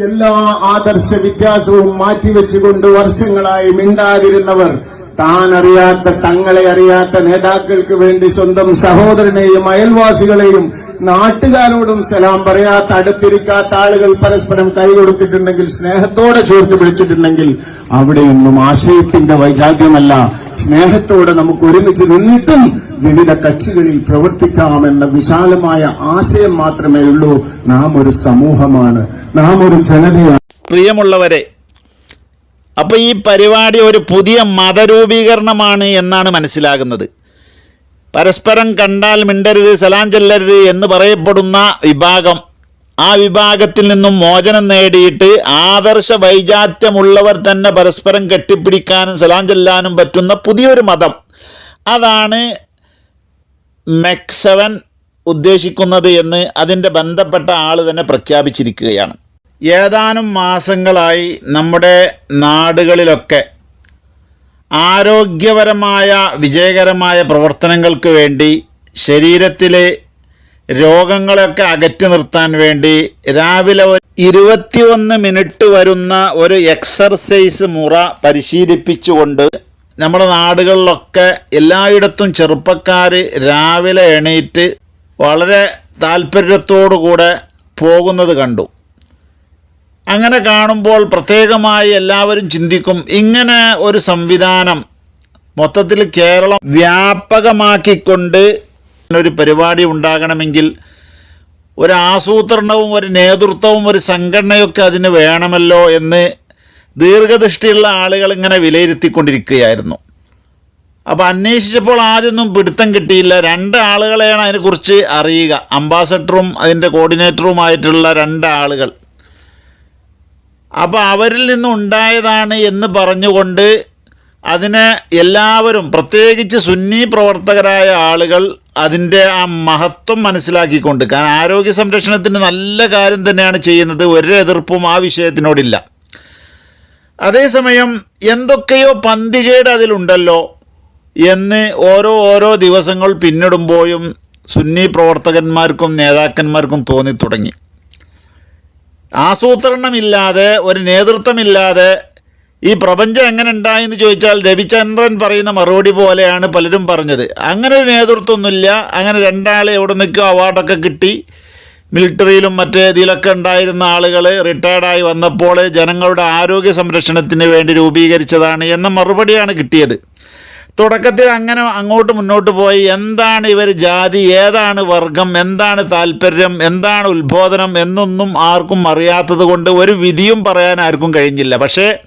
എല്ലാ ആദർശ വ്യത്യാസവും മാറ്റിവെച്ചുകൊണ്ട് വർഷങ്ങളായി മിണ്ടാതിരുന്നവർ താൻ അറിയാത്ത തങ്ങളെ അറിയാത്ത നേതാക്കൾക്ക് വേണ്ടി സ്വന്തം സഹോദരനെയും അയൽവാസികളെയും നാട്ടുകാരോടും സലാം പറയാത്ത അടുത്തിരിക്കാത്ത ആളുകൾ പരസ്പരം കൈകൊടുത്തിട്ടുണ്ടെങ്കിൽ സ്നേഹത്തോടെ ചോർത്ത് പിടിച്ചിട്ടുണ്ടെങ്കിൽ അവിടെയൊന്നും ആശയത്തിന്റെ വൈജാത്യമല്ല സ്നേഹത്തോടെ നമുക്ക് ഒരുമിച്ച് നിന്നിട്ടും വിവിധ കക്ഷികളിൽ പ്രവർത്തിക്കാമെന്ന വിശാലമായ ആശയം മാത്രമേ ഉള്ളൂ. നാം ഒരു സമൂഹമാണ്. നാം ഒരു ജനതയാണ്. പ്രിയമുള്ളവരെ അപ്പൊ ഈ പരിപാടി ഒരു പുതിയ മതരൂപീകരണമാണ് എന്നാണ് മനസ്സിലാകുന്നത്. പരസ്പരം കണ്ടാൽ മിണ്ടരുത് സലാം ചെല്ലരുത് എന്ന് പറയപ്പെടുന്ന വിഭാഗം. ആ വിഭാഗത്തിൽ നിന്നും മോചനം നേടിയിട്ട് ആദർശ വൈജാത്യമുള്ളവർ തന്നെ പരസ്പരം കെട്ടിപ്പിടിക്കാനും സലാം ചെല്ലാനും പറ്റുന്ന പുതിയൊരു മതം. അതാണ് മെക്സവൻ ഉദ്ദേശിക്കുന്നത് എന്ന് അതിന്റെ ബന്ധപ്പെട്ട ആൾ തന്നെ പ്രഖ്യാപിച്ചിരിക്കുകയാണ്. ഏതാനും മാസങ്ങളായി നമ്മുടെ നാടുകളിലൊക്കെ ആരോഗ്യപരമായ വിജയകരമായ പ്രവർത്തനങ്ങൾക്ക് വേണ്ടി ശരീരത്തിലെ രോഗങ്ങളൊക്കെ അകറ്റി നിർത്താൻ വേണ്ടി രാവിലെ ഒരു ഇരുപത്തിയൊന്ന് മിനിറ്റ് വരുന്ന ഒരു എക്സർസൈസ് മുറ പരിശീലിപ്പിച്ചുകൊണ്ട് നമ്മുടെ നാടുകളിലൊക്കെ എല്ലായിടത്തും ചെറുപ്പക്കാർ രാവിലെ എണീറ്റ് വളരെ താല്പര്യത്തോടു കൂടെ പോകുന്നത് കണ്ടു. അങ്ങനെ കാണുമ്പോൾ പ്രത്യേകമായി എല്ലാവരും ചിന്തിക്കും ഇങ്ങനെ ഒരു സംവിധാനം മൊത്തത്തിൽ കേരളം വ്യാപകമാക്കിക്കൊണ്ട് ഒരു പരിപാടി ഉണ്ടാകണമെങ്കിൽ ഒരു ആസൂത്രണവും ഒരു നേതൃത്വവും ഒരു സംഘടനയൊക്കെ അതിന് വേണമല്ലോ എന്ന് ദീർഘദൃഷ്ടിയുള്ള ആളുകൾ ഇങ്ങനെ വിലയിരുത്തിക്കൊണ്ടിരിക്കുകയായിരുന്നു. അപ്പോൾ അന്വേഷിച്ചപ്പോൾ ആദ്യമൊന്നും പിടുത്തം കിട്ടിയില്ല. രണ്ട് ആളുകളെയാണ് അതിനെക്കുറിച്ച് അറിയുക. അംബാസഡറും അതിന്റെ കോർഡിനേറ്ററുമായിട്ടുള്ള രണ്ട് ആളുകൾ. അപ്പോൾ അവരിൽ നിന്നുണ്ടായതാണ് എന്ന് പറഞ്ഞുകൊണ്ട് അതിനെ എല്ലാവരും പ്രത്യേകിച്ച് സുന്നി പ്രവർത്തകരായ ആളുകൾ അതിന്റെ ആ മഹത്വം മനസ്സിലാക്കിക്കൊണ്ട് കാരണം ആരോഗ്യ സംരക്ഷണത്തിന് നല്ല കാര്യം തന്നെയാണ് ചെയ്യുന്നത് ഒരു എതിർപ്പും ആ വിഷയത്തിനോടില്ല. അതേസമയം എന്തൊക്കെയോ പന്തികേട് അതിലുണ്ടല്ലോ എന്ന് ഓരോ ഓരോ ദിവസങ്ങൾ പിന്നിടുമ്പോഴും സുന്നി പ്രവർത്തകന്മാർക്കും നേതാക്കന്മാർക്കും തോന്നി തുടങ്ങി ആസൂത്രണമില്ലാതെ ഒരു നേതൃത്വമില്ലാതെ ഈ പ്രപഞ്ചം എങ്ങനെ ഉണ്ടായെന്ന് ചോദിച്ചാൽ രവിചന്ദ്രൻ പറയുന്ന മറുപടി പോലെയാണ് പലരും പറഞ്ഞത്. അങ്ങനെ ഒരു നേതൃത്വമൊന്നുമില്ല. അങ്ങനെ രണ്ടാളെ എവിടെ നിൽക്കുക അവാർഡൊക്കെ കിട്ടി. മിലിറ്ററിയിലും മറ്റേ ഇതിലൊക്കെ ഉണ്ടായിരുന്ന ആളുകൾ റിട്ടയർഡായി വന്നപ്പോൾ ജനങ്ങളുടെ ആരോഗ്യ സംരക്ഷണത്തിന് വേണ്ടി രൂപീകരിച്ചതാണ് എന്ന മറുപടിയാണ് കിട്ടിയത്. തുടക്കത്തിൽ അങ്ങനെ അങ്ങോട്ട് മുന്നോട്ട് പോയി. എന്താണ് ഇവർ ജാതി? ഏതാണ് വർഗം? എന്താണ് താല്പര്യം? എന്താണ് ഉത്ബോധനം? എന്നൊന്നും ആർക്കും അറിയാത്തത് കൊണ്ട് ഒരു വിധിയും പറയാൻ ആർക്കും കഴിഞ്ഞില്ല. പക്ഷേ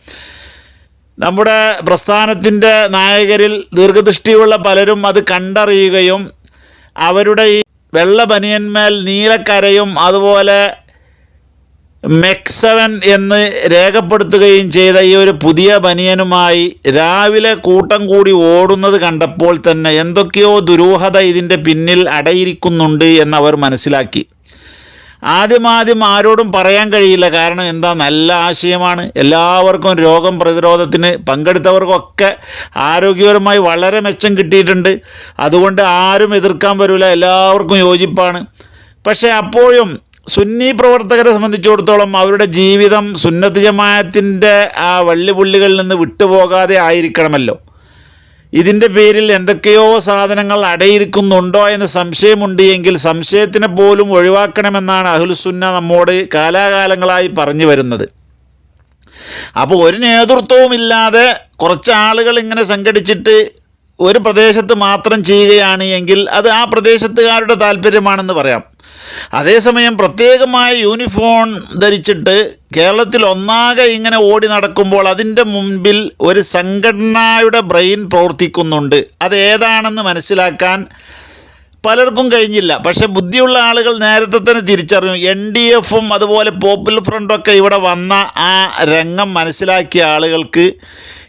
നമ്മുടെ പ്രസ്ഥാനത്തിന്റെ നായകരിൽ ദീർഘദൃഷ്ടിയുള്ള പലരും അത് കണ്ടറിയുകയും അവരുടെ ഈ വെള്ള ബനിയന്മേൽ നീലക്കരയും അതുപോലെ മെക്സവൻ എന്ന് രേഖപ്പെടുത്തുകയും ചെയ്ത ഈ ഒരു പുതിയ ബനിയനുമായി രാവിലെ കൂട്ടം കൂടി ഓടുന്നത് കണ്ടപ്പോൾ തന്നെ എന്തൊക്കെയോ ദുരൂഹത ഇതിന്റെ പിന്നിൽ അടയിരിക്കുന്നുണ്ട് എന്നവർ മനസ്സിലാക്കി. ആദ്യമാദ്യം ആരോടും പറയാൻ കഴിയില്ല. കാരണം എന്താ? നല്ല ആശയമാണ്. എല്ലാവർക്കും രോഗം പ്രതിരോധത്തിന് പങ്കെടുത്തവർക്കൊക്കെ ആരോഗ്യപരമായി വളരെ മെച്ചം കിട്ടിയിട്ടുണ്ട്. അതുകൊണ്ട് ആരും എതിർക്കാൻ വരില്ല എല്ലാവർക്കും യോജിപ്പാണ്. പക്ഷേ അപ്പോഴും സുന്നി പ്രവർത്തകരെ സംബന്ധിച്ചിടത്തോളം അവരുടെ ജീവിതം സുന്നത്ത് ജമായത്തിന്റെ ആ വള്ളിപുള്ളികളിൽ നിന്ന് വിട്ടുപോകാതെ ആയിരിക്കണമല്ലോ. ഇതിന്റെ പേരിൽ എന്തൊക്കെയോ സാധനങ്ങൾ അടയിരിക്കുന്നുണ്ടോ എന്ന് സംശയമുണ്ട് എങ്കിൽ സംശയത്തിനെ പോലും ഒഴിവാക്കണമെന്നാണ് അഹുൽസുന്ന നമ്മോട് കാലാകാലങ്ങളായി പറഞ്ഞു വരുന്നത്. അപ്പോൾ ഒരു നേതൃത്വവും ഇല്ലാതെ കുറച്ച് ആളുകൾ ഇങ്ങനെ സംഘടിച്ചിട്ട് ഒരു പ്രദേശത്ത് മാത്രം ചെയ്യുകയാണ് എങ്കിൽ അത് ആ പ്രദേശത്തുകാരുടെ താല്പര്യമാണെന്ന് പറയാം. അതേസമയം പ്രത്യേകമായ യൂണിഫോം ധരിച്ചിട്ട് കേരളത്തിൽ ഒന്നാകെ ഇങ്ങനെ ഓടി നടക്കുമ്പോൾ അതിന്റെ മുൻപിൽ ഒരു സംഘടനയുടെ ബ്രെയിൻ പ്രവർത്തിക്കുന്നുണ്ട്. അത് ഏതാണെന്ന് മനസ്സിലാക്കാൻ പലർക്കും കഴിഞ്ഞില്ല. പക്ഷേ ബുദ്ധിയുള്ള ആളുകൾ നേരത്തെ തന്നെ തിരിച്ചറിഞ്ഞു. എൻ ഡി എഫും അതുപോലെ പോപ്പുലർ ഫ്രണ്ടൊക്കെ ഇവിടെ വന്ന ആ രംഗം മനസ്സിലാക്കിയ ആളുകൾക്ക്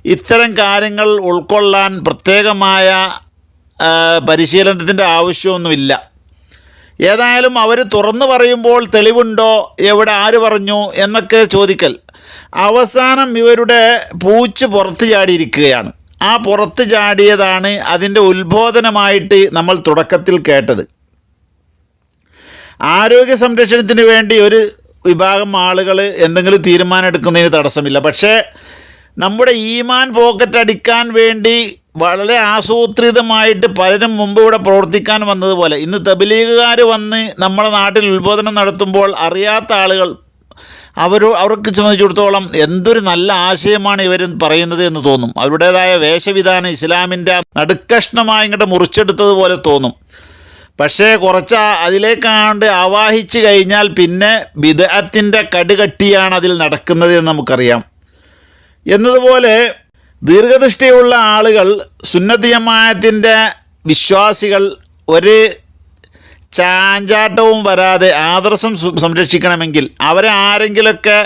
ഇത്തരം കാര്യങ്ങൾ ഉൾക്കൊള്ളാൻ പ്രത്യേകമായ പരിശീലനത്തിന്റെ ആവശ്യമൊന്നുമില്ല. ഏതായാലും അവർ തുറന്നു പറയുമ്പോൾ തെളിവുണ്ടോ? എവിടെ ആര് പറഞ്ഞു? എന്നൊക്കെ ചോദിക്കൽ. അവസാനം ഇവരുടെ പൂച്ച് പുറത്ത് ചാടിയിരിക്കുകയാണ്. ആ പുറത്ത് ചാടിയതാണ് അതിന്റെ ഉത്ബോധനമായിട്ട് നമ്മൾ തുടക്കത്തിൽ കേട്ടത്. ആരോഗ്യ സംരക്ഷണത്തിന് വേണ്ടി ഒരു വിഭാഗം ആളുകൾ എന്തെങ്കിലും തീരുമാനം എടുക്കുന്നതിന് തടസ്സമില്ല. പക്ഷേ നമ്മുടെ ഈമാൻ പോക്കറ്റ് അടിക്കാൻ വേണ്ടി വളരെ ആസൂത്രിതമായിട്ട് പലരും മുമ്പ് ഇവിടെ പ്രവർത്തിക്കാൻ വന്നതുപോലെ. ഇന്ന് തബലീഗുകാർ വന്ന് നമ്മുടെ നാട്ടിൽ ഉത്ബോധനം നടത്തുമ്പോൾ അറിയാത്ത ആളുകൾ അവർ അവർക്ക് സംബന്ധിച്ചിടത്തോളം എന്തൊരു നല്ല ആശയമാണ് ഇവർ പറയുന്നത് എന്ന് തോന്നും. അവരുടേതായ വേഷവിധാനം ഇസ്ലാമിന്റെ നടുക്കഷ്ണമായി ഇങ്ങോട്ട് മുറിച്ചെടുത്തതുപോലെ തോന്നും. പക്ഷേ കുറച്ച് അതിലേക്കാണ്ട് ആവാഹിച്ച് കഴിഞ്ഞാൽ പിന്നെ വിദഗ്ധത്തിന്റെ കടുകട്ടിയാണ് അതിൽ നടക്കുന്നത് എന്ന് നമുക്കറിയാം. എന്നതുപോലെ ദീർഘദൃഷ്ടിയുള്ള ആളുകൾ സുന്നതിയമായത്തിന്റെ വിശ്വാസികൾ ഒരു ചാഞ്ചാട്ടവും വരാതെ ആദർശം സംരക്ഷിക്കണമെങ്കിൽ അവരെ ആരെങ്കിലൊക്കെ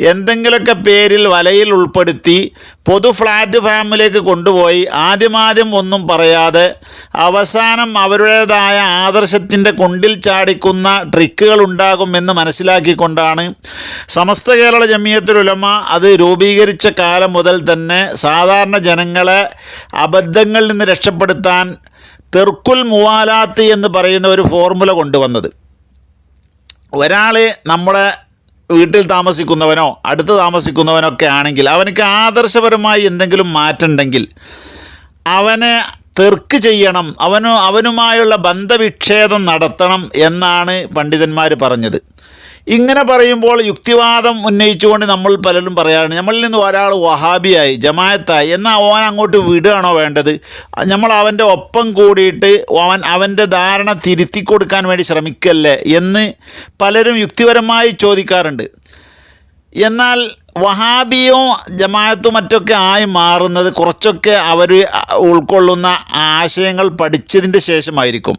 എന്തെങ്കിലുമൊക്കെ പേരിൽ വലയിൽ ഉൾപ്പെടുത്തി പൊതു ഫ്ലാറ്റ് ഫാമിലേക്ക് കൊണ്ടുപോയി ആദ്യമാദ്യം ഒന്നും പറയാതെ അവസാനം അവരുടേതായ ആദർശത്തിന്റെ കൊണ്ടിൽ ചാടിക്കുന്ന ട്രിക്കുകൾ ഉണ്ടാകുമെന്ന് മനസ്സിലാക്കിക്കൊണ്ടാണ് സമസ്ത കേരള ജമിയത്തുൽ ഉലമ അത് രൂപീകരിച്ച കാലം മുതൽ തന്നെ സാധാരണ ജനങ്ങളെ അബദ്ധങ്ങളിൽ നിന്ന് രക്ഷപ്പെടുത്താൻ തെർക്കുൽ മുവാലാത്ത് എന്ന് പറയുന്ന ഒരു ഫോർമുല കൊണ്ടുവന്നത്. ഒരാൾ നമ്മുടെ വീട്ടിൽ താമസിക്കുന്നവനോ അടുത്ത് താമസിക്കുന്നവനോ ഒക്കെ ആണെങ്കിൽ അവനക്ക് ആദർശപരമായി എന്തെങ്കിലും മാറ്റുണ്ടെങ്കിൽ അവനെ തെർക്ക് ചെയ്യണം അവനു അവനുമായുള്ള ബന്ധവിച്ഛേദം നടത്തണം എന്നാണ് പണ്ഡിതന്മാർ പറഞ്ഞത്. ഇങ്ങനെ പറയുമ്പോൾ യുക്തിവാദം ഉന്നയിച്ചുകൊണ്ട് നമ്മൾ പലരും പറയാറുണ്ട് നമ്മളിൽ നിന്ന് ഒരാൾ വഹാബിയായി ജമായത്തായി എന്നാൽ അവൻ അങ്ങോട്ട് വിടുകയാണോ വേണ്ടത്? നമ്മൾ അവന്റെ ഒപ്പം കൂടിയിട്ട് അവൻ അവന്റെ ധാരണ തിരുത്തി കൊടുക്കാൻ വേണ്ടി ശ്രമിക്കല്ലേ എന്ന് പലരും യുക്തിപരമായി ചോദിക്കാറുണ്ട്. എന്നാൽ വഹാബിയോ ജമാഅത്തും മറ്റൊക്കെ ആയി മാറുന്നത് കുറച്ചൊക്കെ അവർ ഉൾക്കൊള്ളുന്ന ആശയങ്ങൾ പഠിച്ചതിന്റെ ശേഷമായിരിക്കും.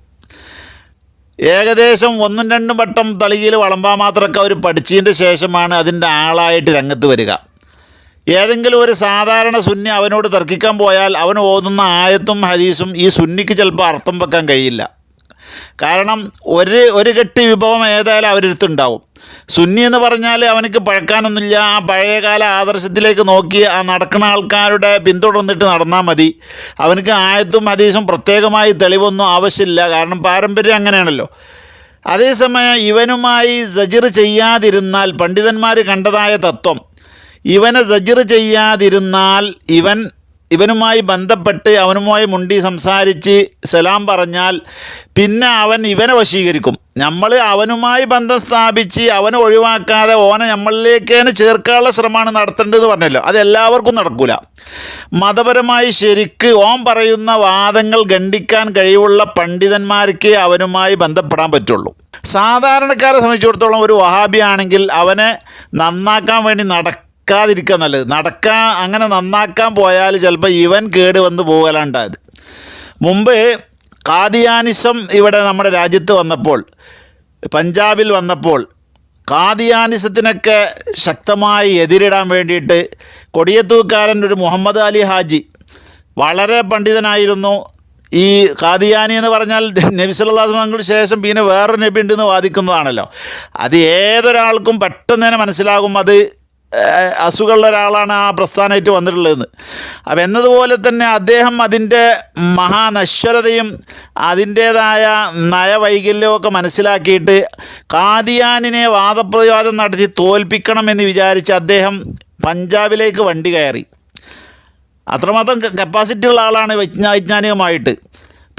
ഏകദേശം ഒന്നും രണ്ടും വട്ടം തളികയിൽ വളമ്പാൻ മാത്രമൊക്കെ അവർ പഠിച്ചതിന്റെ ശേഷമാണ് അതിന്റെ ആളായിട്ട് രംഗത്ത് വരിക. ഏതെങ്കിലും ഒരു സാധാരണ സുന്നി അവനോട് തർക്കിക്കാൻ പോയാൽ അവൻ ഓതുന്ന ആയത്തും ഹദീസും ഈ സുന്നിക്ക് ചിലപ്പോൾ അർത്ഥം വെക്കാൻ കഴിയില്ല. കാരണം ഒരു ഒരു കെട്ടി വിഭവം ഏതായാലും അവരടുത്തുണ്ടാവും. സുന്നി എന്ന് പറഞ്ഞാൽ അവനക്ക് പഴക്കാനൊന്നുമില്ല. ആ പഴയകാല ആദർശത്തിലേക്ക് നോക്കി ആ നടക്കുന്ന ആൾക്കാരുടെ പിന്തുടർന്നിട്ട് നടന്നാൽ മതി. അവനക്ക് ആയത്തും ഹദീസും പ്രത്യേകമായി തെളിവൊന്നും ആവശ്യമില്ല. കാരണം പാരമ്പര്യം അങ്ങനെയാണല്ലോ. അതേസമയം ഇവനുമായി സജിർ ചെയ്യാതിരുന്നാൽ പണ്ഡിതന്മാർ കണ്ടതായ തത്വം. ഇവനെ സജിർ ചെയ്യാതിരുന്നാൽ ഇവൻ ഇവനുമായി ബന്ധപ്പെട്ട് അവനുമായി മുണ്ടി സംസാരിച്ച് സലാം പറഞ്ഞാൽ പിന്നെ അവൻ ഇവനെ വശീകരിക്കും. നമ്മൾ അവനുമായി ബന്ധം സ്ഥാപിച്ച് അവനെ ഒഴിവാക്കാതെ ഓനെ നമ്മളിലേക്ക് തന്നെ ചേർക്കാനുള്ള ശ്രമമാണ് നടത്തേണ്ടതെന്ന് പറഞ്ഞല്ലോ. അത് എല്ലാവർക്കും നടക്കൂല. മതപരമായി ശരിക്ക് ഓൻ പറയുന്ന വാദങ്ങൾ ഖണ്ഡിക്കാൻ കഴിവുള്ള പണ്ഡിതന്മാർക്ക് അവനുമായി ബന്ധപ്പെടാൻ പറ്റുള്ളൂ. സാധാരണക്കാരെ സംബന്ധിച്ചിടത്തോളം ഒരു വഹാബിയാണെങ്കിൽ അവനെ നന്നാക്കാൻ വേണ്ടി നടക്ക നടക്കാതിരിക്കുക നല്ലത്. നടക്കാൻ അങ്ങനെ നന്നാക്കാൻ പോയാൽ ചിലപ്പോൾ ഇവൻ കേട് വന്ന് പോകലാണ്ടായത് മുമ്പ് കാദിയാനിസം ഇവിടെ നമ്മുടെ രാജ്യത്ത് വന്നപ്പോൾ പഞ്ചാബിൽ വന്നപ്പോൾ കാദിയാനിസത്തിനൊക്കെ ശക്തമായി എതിരിടാൻ വേണ്ടിയിട്ട് കൊടിയത്തൂക്കാരൻ ഒരു മുഹമ്മദ് അലി ഹാജി വളരെ പണ്ഡിതനായിരുന്നു. ഈ കാദിയാനി എന്ന് പറഞ്ഞാൽ നബി ശേഷം പിന്നെ വേറൊരു നബി ഉണ്ടെന്ന് വാദിക്കുന്നതാണല്ലോ. അത് ഏതൊരാൾക്കും പെട്ടെന്ന് തന്നെ മനസ്സിലാകും അത് അസുഖമുള്ള ഒരാളാണ് ആ പ്രസ്ഥാനമായിട്ട് വന്നിട്ടുള്ളതെന്ന്. അപ്പം എന്നതുപോലെ തന്നെ അദ്ദേഹം അതിന്റെ മഹാനശ്വരതയും അതിന്റേതായ നയവൈകല്യവും ഒക്കെ മനസ്സിലാക്കിയിട്ട് കാദിയാനിനെ വാദപ്രതിവാദം നടത്തി തോൽപ്പിക്കണമെന്ന് വിചാരിച്ച് അദ്ദേഹം പഞ്ചാബിലേക്ക് വണ്ടി കയറി. അത്രമാത്രം കപ്പാസിറ്റി ഉള്ള ആളാണ് വൈജ്ഞാ വൈജ്ഞാനികമായിട്ട്.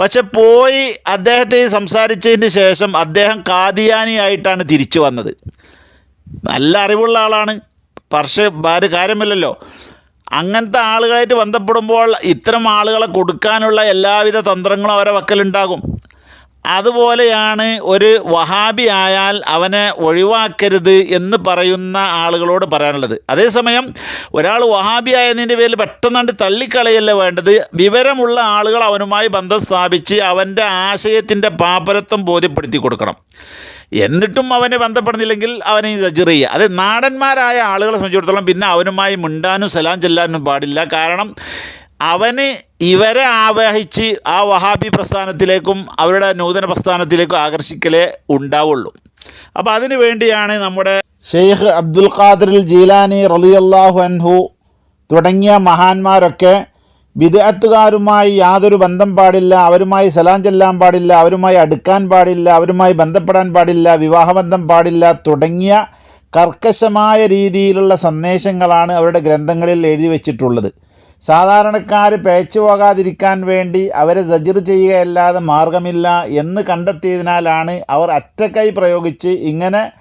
പക്ഷെ പോയി അദ്ദേഹത്തെ സംസാരിച്ചതിന് ശേഷം അദ്ദേഹം കാദിയാനിയായിട്ടാണ് തിരിച്ചു വന്നത്. നല്ല അറിവുള്ള ആളാണ്. പക്ഷേ ഭാര്യ കാര്യമില്ലല്ലോ. അങ്ങനത്തെ ആളുകളായിട്ട് ബന്ധപ്പെടുമ്പോൾ ഇത്തരം ആളുകളെ കൊടുക്കാനുള്ള എല്ലാവിധ തന്ത്രങ്ങളും അവരെ വക്കലുണ്ടാകും. അതുപോലെയാണ് ഒരു വഹാബി ആയാൽ അവനെ ഒഴിവാക്കരുത് എന്ന് പറയുന്ന ആളുകളോട് പറയാനുള്ളത്. അതേസമയം ഒരാൾ വഹാബി ആയതിന്റെ പേരിൽ പെട്ടെന്നാണ്ട് തള്ളിക്കളയല്ല വേണ്ടത്? വിവരമുള്ള ആളുകൾ അവനുമായി ബന്ധം സ്ഥാപിച്ച് അവന്റെ ആശയത്തിന്റെ പാപ്പരത്വം ബോധ്യപ്പെടുത്തി കൊടുക്കണം. എന്നിട്ടും അവനെ ബന്ധപ്പെടുന്നില്ലെങ്കിൽ അവനെ സജർ ചെയ്യുക. അത് നാടന്മാരായ ആളുകളെ സംബന്ധിച്ചിടത്തോളം പിന്നെ അവനുമായി മിണ്ടാനും സലാം ചെല്ലാനും പാടില്ല. കാരണം അവന് ഇവരെ ആവാഹിച്ച് ആ വഹാബി പ്രസ്ഥാനത്തിലേക്കും അവരുടെ നൂതന പ്രസ്ഥാനത്തിലേക്കും ആകർഷിക്കലേ ഉണ്ടാവുള്ളൂ. അപ്പോൾ അതിനു വേണ്ടിയാണ് നമ്മുടെ ഷെയ്ഖ് അബ്ദുൽ ഖാദിർ ജീലാനി റളിയല്ലാഹു അൻഹു തുടങ്ങിയ മഹാന്മാരൊക്കെ ബിദഅത്തുകാരുമായി യാതൊരു ബന്ധം പാടില്ല അവരുമായി സലാം ചെല്ലാൻ പാടില്ല അവരുമായി അടുക്കാൻ പാടില്ല അവരുമായി ബന്ധപ്പെടാൻ പാടില്ല വിവാഹബന്ധം പാടില്ല തുടങ്ങിയ കർക്കശമായ രീതിയിലുള്ള സന്ദേശങ്ങളാണ് അവരുടെ ഗ്രന്ഥങ്ങളിൽ എഴുതി വച്ചിട്ടുള്ളത്. സാധാരണക്കാർ പേച്ചു പോകാതിരിക്കാൻ വേണ്ടി അവരെ സജിർ ചെയ്യുകയല്ലാതെ മാർഗമില്ല എന്ന് കണ്ടെത്തിയതിനാലാണ് അവർ അറ്റക്കൈ പ്രയോഗിച്ച് ഇങ്ങനെ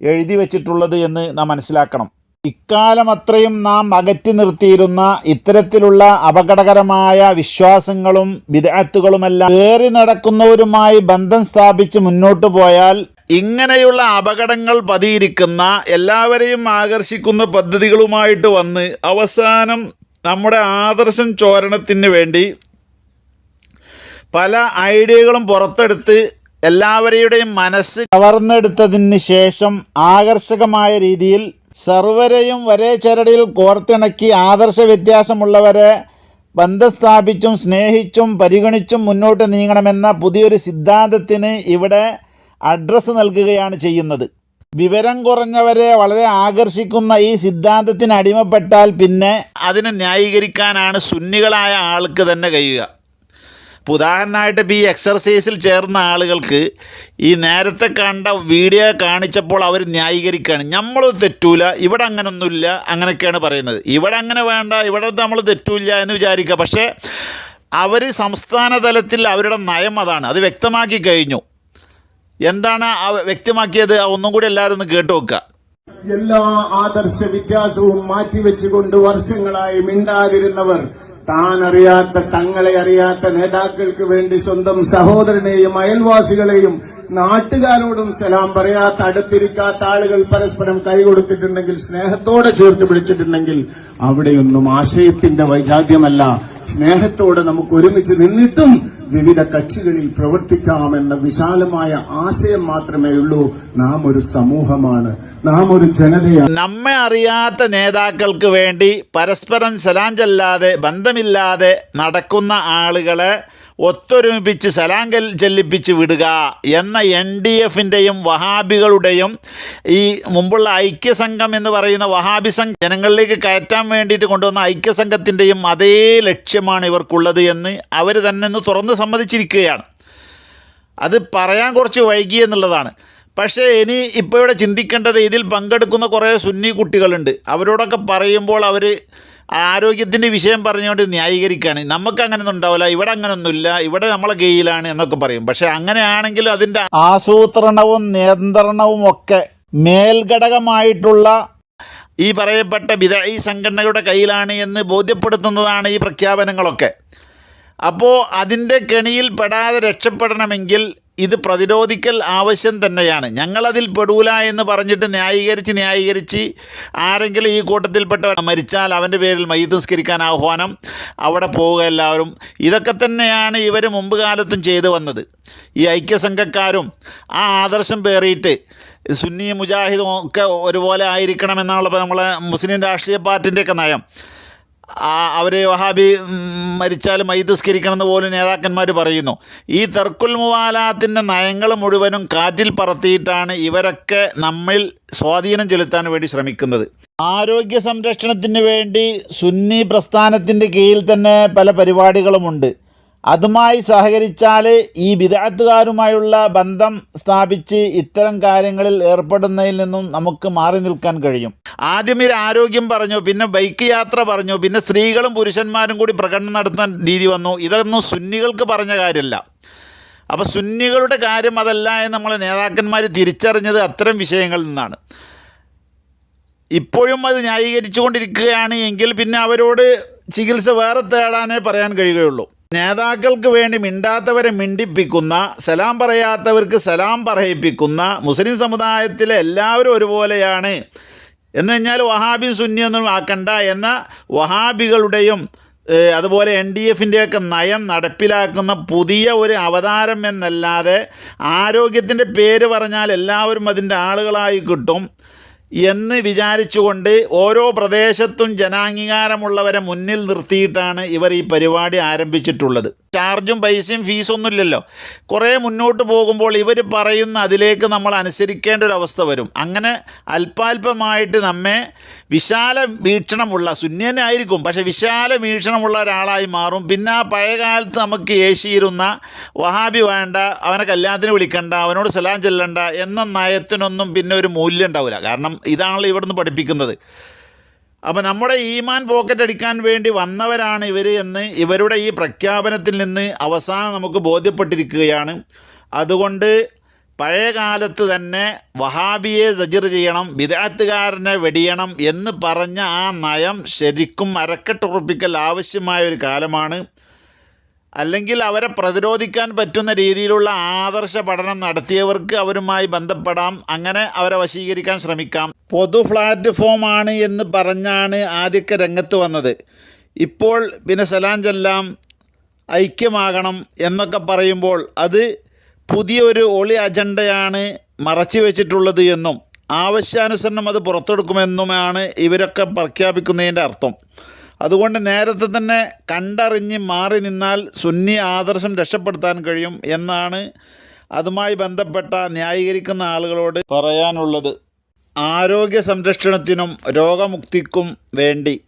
എഴുതി വച്ചിട്ടുള്ളത് എന്ന് നാം മനസ്സിലാക്കണം. ഇക്കാലം അത്രയും നാം അകറ്റി നിർത്തിയിരുന്ന ഇത്തരത്തിലുള്ള അപകടകരമായ വിശ്വാസങ്ങളും വിദഗ്ധത്തുകളുമെല്ലാം ഏറി നടക്കുന്നവരുമായി ബന്ധം സ്ഥാപിച്ച് മുന്നോട്ട് പോയാൽ ഇങ്ങനെയുള്ള അപകടങ്ങൾ പതിയിരിക്കുന്ന എല്ലാവരെയും ആകർഷിക്കുന്ന പദ്ധതികളുമായിട്ട് വന്ന് അവസാനം നമ്മുടെ ആദർശം ചോരണത്തിന് വേണ്ടി പല ഐഡിയകളും പുറത്തെടുത്ത് എല്ലാവരുടെയും മനസ്സ് കവർന്നെടുത്തതിന് ശേഷം ആകർഷകമായ രീതിയിൽ സർവരെയും ഒരേ ചരടിയിൽ കോർത്തിണക്കി ആദർശ വ്യത്യാസമുള്ളവരെ ബന്ധം സ്ഥാപിച്ചും സ്നേഹിച്ചും പരിഗണിച്ചും മുന്നോട്ട് നീങ്ങണമെന്ന പുതിയൊരു സിദ്ധാന്തത്തിന് ഇവിടെ അഡ്രസ്സ് നൽകുകയാണ് ചെയ്യുന്നത്. വിവരം കുറഞ്ഞവരെ വളരെ ആകർഷിക്കുന്ന ഈ സിദ്ധാന്തത്തിന് അടിമപ്പെട്ടാൽ പിന്നെ അതിനെ ന്യായീകരിക്കാനാണ് സുന്നികളായ ആൾക്ക് തന്നെ കഴിയുക. ഇപ്പോൾ ഉദാഹരണമായിട്ട് ഇപ്പോൾ ഈ എക്സർസൈസിൽ ചേർന്ന ആളുകൾക്ക് ഈ നേരത്തെ കണ്ട വീഡിയോ കാണിച്ചപ്പോൾ അവർ ന്യായീകരിക്കുകയാണ്. നമ്മൾ തെറ്റൂല ഇവിടെ അങ്ങനൊന്നുമില്ല അങ്ങനെയൊക്കെയാണ് പറയുന്നത്. ഇവിടെ അങ്ങനെ വേണ്ട ഇവിടെ നമ്മൾ തെറ്റൂല എന്ന് വിചാരിക്കുക. പക്ഷേ അവർ സംസ്ഥാന തലത്തിൽ അവരുടെ നയം അതാണ്. അത് വ്യക്തമാക്കി കഴിഞ്ഞു. എന്താണ് ആ വ്യക്തമാക്കിയത്? ആ ഒന്നും കൂടി എല്ലാവരും കേട്ടു നോക്കുക. എല്ലാ ആദർശ വ്യത്യാസവും മാറ്റിവെച്ചുകൊണ്ട് വർഷങ്ങളായി മിണ്ടാതിരുന്നവർ താൻ അറിയാത്ത തങ്ങളെ അറിയാത്ത നേതാക്കൾക്ക് വേണ്ടി സ്വന്തം സഹോദരനെയും അയൽവാസികളെയും നാട്ടുകാരോടും സലാം പറയാത്ത അടുത്തിരിക്കാത്ത ആളുകൾ പരസ്പരം കൈകൊടുത്തിട്ടുണ്ടെങ്കിൽ സ്നേഹത്തോടെ ചേർത്ത് പിടിച്ചിട്ടുണ്ടെങ്കിൽ അവിടെയൊന്നും ആശയത്തിന്റെ വൈജാത്യമല്ല. സ്നേഹത്തോടെ നമുക്ക് ഒരുമിച്ച് നിന്നിട്ടും വിവിധ കക്ഷികളിൽ പ്രവർത്തിക്കാമെന്ന വിശാലമായ ആശയം മാത്രമേ ഉള്ളൂ. നാം ഒരു സമൂഹമാണ്. നാം ഒരു ജനതയാണ്. നമ്മെ അറിയാത്ത നേതാക്കൾക്ക് വേണ്ടി പരസ്പരം സലാഞ്ചല്ലാതെ ബന്ധമില്ലാതെ നടക്കുന്ന ആളുകളെ ഒത്തൊരുമിപ്പിച്ച് സലാങ്കൽ കൽ- ചെല്ലിപ്പിച്ച് വിടുക എന്ന എൻ ഡി എഫിന്റെയും വഹാബികളുടെയും ഈ മുമ്പുള്ള ഐക്യസംഘം എന്ന് പറയുന്ന വഹാബി സംഘ ജനങ്ങളിലേക്ക് കയറ്റാൻ വേണ്ടിയിട്ട് കൊണ്ടുവന്ന ഐക്യസംഘത്തിന്റെയും അതേ ലക്ഷ്യമാണ് ഇവർക്കുള്ളത് എന്ന് അവർ തന്നെ ഒന്ന് തുറന്ന് സമ്മതിച്ചിരിക്കുകയാണ്. അത് പറയാൻ കുറച്ച് വൈകി എന്നുള്ളതാണ്. പക്ഷേ ഇനി ഇപ്പോൾ ഇവിടെ ചിന്തിക്കേണ്ടത് ഇതിൽ പങ്കെടുക്കുന്ന കുറേ സുന്നി കുട്ടികളുണ്ട്. അവരോടൊക്കെ പറയുമ്പോൾ അവർ ആരോഗ്യത്തിന്റെ വിഷയം പറഞ്ഞുകൊണ്ട് ന്യായീകരിക്കുകയാണ്. നമുക്ക് അങ്ങനെയൊന്നും ഉണ്ടാവില്ല ഇവിടെ അങ്ങനെയൊന്നുമില്ല ഇവിടെ നമ്മളെ കീഴിലാണ് എന്നൊക്കെ പറയും. പക്ഷേ അങ്ങനെയാണെങ്കിൽ അതിന്റെ ആസൂത്രണവും നിയന്ത്രണവും ഒക്കെ മേൽഘടകമായിട്ടുള്ള ഈ പറയപ്പെട്ട വിദായി സംഘടനയുടെ കയ്യിലാണ് എന്ന് ബോധ്യപ്പെടുത്തുന്നതാണ് ഈ പ്രഖ്യാപനങ്ങളൊക്കെ. അപ്പോൾ അതിന്റെ കെണിയിൽ പെടാതെ രക്ഷപ്പെടണമെങ്കിൽ ഇത് പ്രതിരോധിക്കൽ ആവശ്യം തന്നെയാണ്. ഞങ്ങളതിൽ പെടൂല എന്ന് പറഞ്ഞിട്ട് ന്യായീകരിച്ച് ന്യായീകരിച്ച് ആരെങ്കിലും ഈ കൂട്ടത്തിൽപ്പെട്ടവർ മരിച്ചാൽ അവന്റെ പേരിൽ മയ്യത്തുസ്കരിക്കാൻ ആഹ്വാനം അവിടെ പോവുക എല്ലാവരും. ഇതൊക്കെ തന്നെയാണ് ഇവർ മുമ്പ് കാലത്തും ചെയ്തു വന്നത്. ഈ ഐക്യസംഘക്കാരും ആ ആദർശം പേറിയിട്ട് സുന്നി മുജാഹിദും ഒക്കെ ഒരുപോലെ ആയിരിക്കണം എന്നാണല്ലോ നമ്മളെ മുസ്ലിം രാഷ്ട്രീയ പാർട്ടിന്റെയൊക്കെ നയം. അവർ വഹാബി മരിച്ചാൽ മൈതസ്കരിക്കണമെന്ന് പോലും നേതാക്കന്മാർ പറയുന്നു. ഈ തെർക്കുൽ മുവാലാത്തിന്റെ നയങ്ങൾ മുഴുവനും കാറ്റിൽ പറത്തിയിട്ടാണ് ഇവരൊക്കെ നമ്മിൽ സ്വാധീനം ചെലുത്താൻ വേണ്ടി ശ്രമിക്കുന്നത്. ആരോഗ്യ സംരക്ഷണത്തിന് വേണ്ടി സുന്നി പ്രസ്ഥാനത്തിന്റെ കീഴിൽ തന്നെ പല പരിപാടികളുമുണ്ട് അതുമായി സഹകരിച്ചാൽ ഈ വിദഗ്ധകാരുമായുള്ള ബന്ധം സ്ഥാപിച്ച് ഇത്തരം കാര്യങ്ങളിൽ ഏർപ്പെടുന്നതിൽ നിന്നും നമുക്ക് മാറി നിൽക്കാൻ കഴിയും. ആദ്യം ഇവർ ആരോഗ്യം പറഞ്ഞു പിന്നെ ബൈക്ക് യാത്ര പറഞ്ഞു പിന്നെ സ്ത്രീകളും പുരുഷന്മാരും കൂടി പ്രകടനം നടത്തുന്ന രീതി വന്നു. ഇതൊന്നും സുന്നികൾക്ക് പറഞ്ഞ കാര്യമല്ല. അപ്പോൾ സുന്നികളുടെ കാര്യം അതല്ല എന്ന് നമ്മൾ നേതാക്കന്മാർ തിരിച്ചറിഞ്ഞത് അത്തരം വിഷയങ്ങളിൽ നിന്നാണ്. ഇപ്പോഴും അത് ന്യായീകരിച്ചു കൊണ്ടിരിക്കുകയാണ് എങ്കിൽ പിന്നെ അവരോട് ചികിത്സ വേറെ തേടാനേ പറയാൻ കഴിയുകയുള്ളൂ. നേതാക്കൾക്ക് വേണ്ടി മിണ്ടാത്തവരെ മിണ്ടിപ്പിക്കുന്ന സലാം പറയാത്തവർക്ക് സലാം പറയിപ്പിക്കുന്ന മുസ്ലിം സമുദായത്തിലെ എല്ലാവരും ഒരുപോലെയാണ്. എന്ന് കഴിഞ്ഞാൽ വഹാബി സുന്നി ഒന്നും ആക്കണ്ട എന്ന വഹാബികളുടെയും അതുപോലെ എൻ ഡി എഫിന്റെയൊക്കെ നയം നടപ്പിലാക്കുന്ന പുതിയ ഒരു അവതാരം എന്നല്ലാതെ ആരോഗ്യത്തിന്റെ പേര് പറഞ്ഞാൽ എല്ലാവരും അതിന്റെ ആളുകളായി കിട്ടും. എന്ന് വിചാരിച്ചുകൊണ്ട് ഓരോ പ്രദേശത്തും ജനാംഗീകാരമുള്ളവരെ മുന്നിൽ നിർത്തിയിട്ടാണ് ഇവർ ഈ പരിപാടി ആരംഭിച്ചിട്ടുള്ളത്. ചാർജും പൈസയും ഫീസൊന്നും ഇല്ലല്ലോ കുറേ മുന്നോട്ട് പോകുമ്പോൾ ഇവർ പറയുന്ന അതിലേക്ക് നമ്മൾ അനുസരിക്കേണ്ട ഒരു അവസ്ഥ വരും. അങ്ങനെ അല്പാൽപമായിട്ട് നമ്മെ വിശാല വീക്ഷണമുള്ള ശൂന്യനായിരിക്കും പക്ഷേ വിശാല വീക്ഷണമുള്ള ഒരാളായി മാറും. പിന്നെ ആ പഴയ കാലത്ത് നമുക്ക് ഏശിയിരുന്ന വഹാബി വേണ്ട അവനെ കല്യാണത്തിന് വിളിക്കണ്ട അവനോട് സലാം ചെല്ലണ്ട എന്ന നയത്തിനൊന്നും പിന്നെ ഒരു മൂല്യം ഉണ്ടാവില്ല. കാരണം ഇതാണല്ലോ ഇവിടുന്ന് പഠിപ്പിക്കുന്നത്. അപ്പോൾ നമ്മുടെ ഈമാൻ പോക്കറ്റ് അടിക്കാൻ വേണ്ടി വന്നവരാണ് ഇവർ എന്ന് ഇവരുടെ ഈ പ്രഖ്യാപനത്തിൽ നിന്ന് അവസാനം നമുക്ക് ബോധ്യപ്പെട്ടിരിക്കുകയാണ്. അതുകൊണ്ട് പഴയ കാലത്ത് തന്നെ വഹാബിയെ സജിർ ചെയ്യണം വിദാത്തുകാരനെ വെടിയണം എന്ന് പറഞ്ഞ ആ നയം ശരിക്കും അരക്കെട്ടുറപ്പിക്കൽ ആവശ്യമായ ഒരു കാലമാണ്. അല്ലെങ്കിൽ അവരെ പ്രതിരോധിക്കാൻ പറ്റുന്ന രീതിയിലുള്ള ആദർശ പഠനം നടത്തിയവർക്ക് അവരുമായി ബന്ധപ്പെടാം. അങ്ങനെ അവരെ വശീകരിക്കാൻ ശ്രമിക്കാം. പൊതു പ്ലാറ്റ്ഫോമാണ് എന്ന് പറഞ്ഞാണ് ആദ്യമൊക്കെ രംഗത്ത് വന്നത്. ഇപ്പോൾ പിന്നെ സലാം ചെല്ലാം ഐക്യമാകണം എന്നൊക്കെ പറയുമ്പോൾ അത് പുതിയൊരു ഒളി അജണ്ടയാണ് മറച്ചു വെച്ചിട്ടുള്ളത് എന്നും ആവശ്യാനുസരണം അത് പുറത്തെടുക്കുമെന്നുമാണ് ഇവരൊക്കെ പ്രഖ്യാപിക്കുന്നതിന്റെ അർത്ഥം. അതുകൊണ്ട് നേരത്തെ തന്നെ കണ്ടറിഞ്ഞ് മാറി നിന്നാൽ സുന്നി ആദർശം രക്ഷപ്പെടുത്താൻ കഴിയും എന്നാണ് അതുമായി ബന്ധപ്പെട്ട ന്യായീകരിക്കുന്ന ആളുകളോട് പറയാനുള്ളത്. ആരോഗ്യ സംരക്ഷണത്തിനും രോഗമുക്തിക്കും വേണ്ടി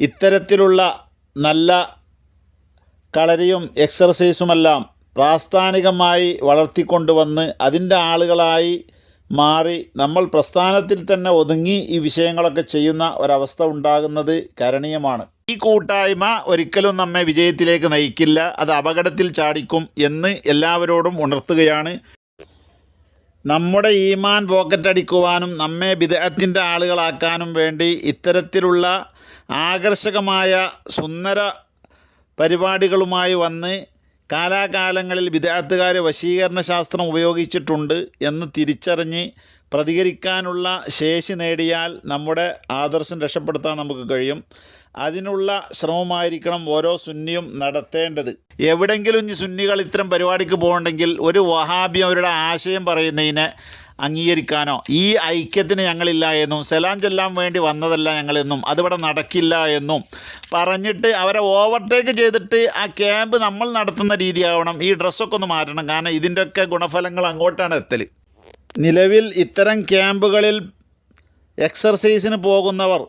ഇത്തരത്തിലുള്ള നല്ല കളരിയും എക്സർസൈസുമെല്ലാം പ്രാസ്ഥാനികമായി വളർത്തിക്കൊണ്ടുവന്ന് അതിന്റെ ആളുകളായി മാറി നമ്മൾ പ്രസ്ഥാനത്തിൽ തന്നെ ഒതുങ്ങി ഈ വിഷയങ്ങളൊക്കെ ചെയ്യുന്ന ഒരവസ്ഥ ഉണ്ടാകുന്നത് കരണീയമാണ്. ഈ കൂട്ടായ്മ ഒരിക്കലും നമ്മെ വിജയത്തിലേക്ക് നയിക്കില്ല. അത് അപകടത്തിൽ ചാടിക്കും എന്ന് എല്ലാവരോടും ഉണർത്തുകയാണ്. നമ്മുടെ ഈമാൻ പോക്കറ്റടിക്കുവാനും നമ്മെ വിദേഹത്തിന്റെ ആളുകളാക്കാനും വേണ്ടി ഇത്തരത്തിലുള്ള ആകർഷകമായ സുന്ദര പരിപാടികളുമായി വന്ന് കാലാകാലങ്ങളിൽ വിദഗ്ധകാരെ വശീകരണ ശാസ്ത്രം ഉപയോഗിച്ചിട്ടുണ്ട് എന്ന് തിരിച്ചറിഞ്ഞ് പ്രതികരിക്കാനുള്ള ശേഷി നേടിയാൽ നമ്മുടെ ആദർശം രക്ഷപ്പെടുത്താൻ നമുക്ക് കഴിയും. അതിനുള്ള ശ്രമമായിരിക്കണം ഓരോ സുന്നിയും നടത്തേണ്ടത്. എവിടെങ്കിലും ഈ സുന്നികൾ ഇത്തരം പരിപാടിക്ക് പോകണമെങ്കിൽ ഒരു വഹാബി അവരുടെ ആശയം പറയുന്നതിനെ അംഗീകരിക്കാനോ? ഈ ഐക്യത്തിന് ഞങ്ങളില്ല എന്നും സലാം ചെല്ലാൻ വേണ്ടി വന്നതല്ല ഞങ്ങളെന്നും അതിവിടെ നടക്കില്ല എന്നും പറഞ്ഞിട്ട് അവരെ ഓവർടേക്ക് ചെയ്തിട്ട് ആ ക്യാമ്പ് നമ്മൾ നടത്തുന്ന രീതിയാവണം. ഈ ഡ്രസ്സൊക്കെ ഒന്ന് മാറ്റണം. കാരണം ഇതിന്റെയൊക്കെ ഗുണഫലങ്ങൾ അങ്ങോട്ടാണ് എത്തൽ നിലവിൽ ഇത്തരം ക്യാമ്പുകളിൽ എക്സർസൈസിന് പോകുന്നവർ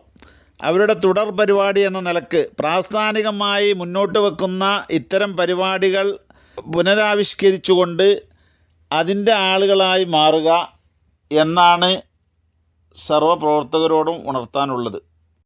അവരുടെ തുടർ പരിപാടി എന്ന നിലയ്ക്ക് പ്രാസ്ഥാനികമായി മുന്നോട്ട് വെക്കുന്ന ഇത്തരം പരിപാടികൾ പുനരാവിഷ്കരിച്ചുകൊണ്ട് അതിന്റെ ആളുകളായി മാറുക. എന്നാണ് സർവപ്രവർത്തകരോടും ഉണർത്താനുള്ളത്.